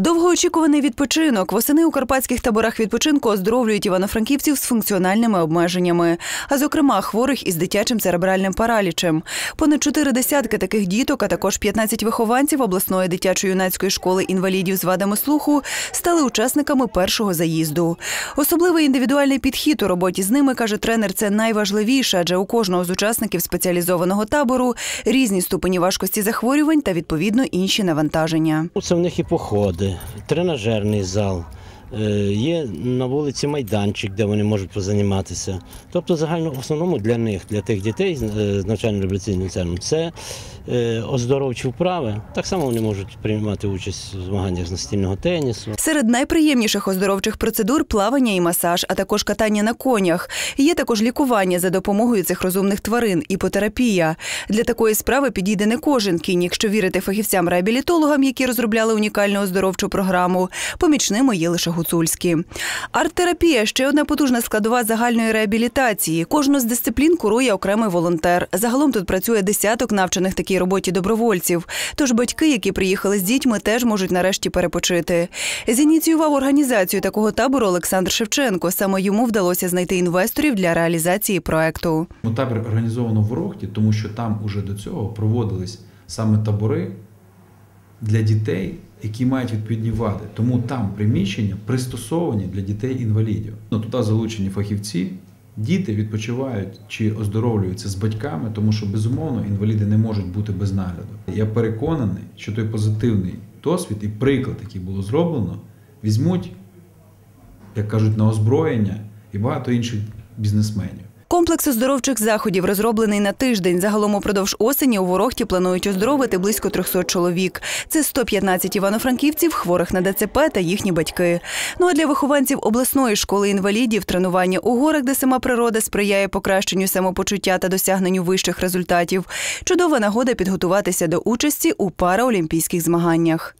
Довгоочікуваний відпочинок. Восени у карпатських таборах відпочинку оздоровлюють івано-франківців з функціональними обмеженнями, а зокрема хворих із дитячим церебральним паралічем. Понад чотири десятки таких діток, а також 15 вихованців обласної дитячо-юнацької школи інвалідів з вадами слуху стали учасниками першого заїзду. Особливий індивідуальний підхід у роботі з ними каже тренер. Це найважливіше, адже у кожного з учасників спеціалізованого табору різні ступені важкості захворювань та відповідно інші навантаження. Це в них і походи, тренажерний зал. е, Є на вулиці майданчик, де вони можуть позаніматися. Тобто, загально в основному для них, для тих дітей з е, навчально-реабілітаційним центром, це е, оздоровчі вправи. Так само вони можуть приймати участь у змаганнях з настільного тенісу. Серед найприємніших оздоровчих процедур плавання і масаж, а також катання на конях. Є також лікування за допомогою цих розумних тварин, іпотерапія. Для такої справи підійде не кожен кінь, якщо вірити фахівцям-реабілітологам, які розробляли унікальну оздоровчу програму. Помічними є лише гуцульські. Арт-терапія ще одна потужна складова загальної реабілітації. Кожну з дисциплін курує окремий волонтер. Загалом тут працює десяток навчених такій роботі добровольців. Тож батьки, які приїхали з дітьми, теж можуть нарешті перепочити. Зініціював організацію такого табору Олександр Шевченко. Саме йому вдалося знайти інвесторів для реалізації проекту. Ну, табір організовано в Ворохті, тому що там уже до цього проводились саме табори для дітей, які мають відповідні вади. Тому там приміщення пристосовані для дітей-інвалідів. Ну, туди залучені фахівці. Діти відпочивають чи оздоровлюються з батьками, тому що безумовно інваліди не можуть бути без нагляду. Я переконаний, що той позитивний досвід і приклад, який було зроблено, візьмуть, як кажуть, на озброєння і багато інших бізнесменів. Комплекс оздоровчих заходів розроблений на тиждень. Загалом упродовж осені у Ворохті планують оздоровити близько 300 чоловік. Це 115 івано-франківців, хворих на ДЦП та їхні батьки. Ну а для вихованців обласної школи інвалідів тренування у горах, де сама природа сприяє покращенню самопочуття та досягненню вищих результатів. Чудова нагода підготуватися до участі у параолімпійських змаганнях.